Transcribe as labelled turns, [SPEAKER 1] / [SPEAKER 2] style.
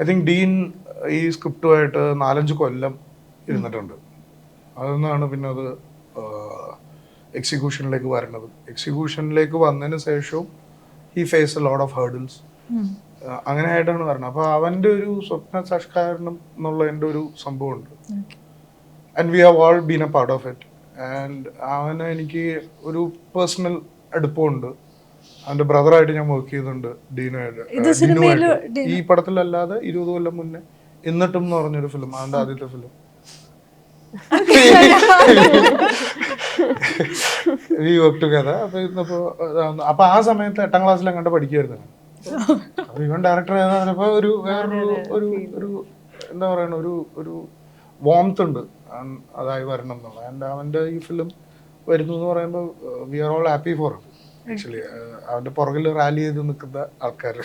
[SPEAKER 1] I think Dean ഈ സ്ക്രിപ്റ്റുമായിട്ട് നാലഞ്ച് കൊല്ലം ഇരുന്നിട്ടുണ്ട്. അതൊന്നാണ് പിന്നെ അത് എക്സിക്യൂഷനിലേക്ക് വരണത് എക്സിക്യൂഷനിലേക്ക് വന്നതിന് ശേഷവും he face a load of hurdles അങ്ങനെ ആയിട്ടാണ് വരുന്നത് അപ്പോൾ അവന്റെ ഒരു സ്വപ്ന സംസ്കാരണം എന്നുള്ള എന്റെ ഒരു സംഭവമുണ്ട്. And we have all been a part of it and അവന് എനിക്ക് ഒരു പേഴ്സണൽ അടുപ്പമുണ്ട്. അവന്റെ ബ്രദറായിട്ട് ഞാൻ വർക്ക് ചെയ്യുന്നുണ്ട് ഡീനോയുടെ. ഈ പടത്തിലല്ലാതെ ഇരുപത് കൊല്ലം മുന്നേ എന്നിട്ടും എന്ന് പറഞ്ഞൊരു ഫിലിം അവന്റെ ആദ്യത്തെ ഫിലിം വി വർക്ക് ടുഗദർ അപ്പൊ ഇന്നിപ്പോ അതാണ്. അപ്പൊ ആ സമയത്ത് എട്ടാം ക്ലാസ്സിൽ അങ്ങോട്ട് പഠിക്കുമായിരുന്നു ഇവൻ ഡയറക്ടർ ഒരു വേറൊരു ഒരു ഒരു എന്താ പറയണ ഒരു ഒരു വോംത്ത് ഉണ്ട്. അതായി വരണം എന്നുള്ള. ആൻഡ് അവന്റെ ഈ ഫിലിം വരുന്നു എന്ന് പറയുമ്പോൾ we are all happy for actually അവന്റെ പുറകിൽ റാലി ചെയ്ത് നിൽക്കുന്ന ആൾക്കാർ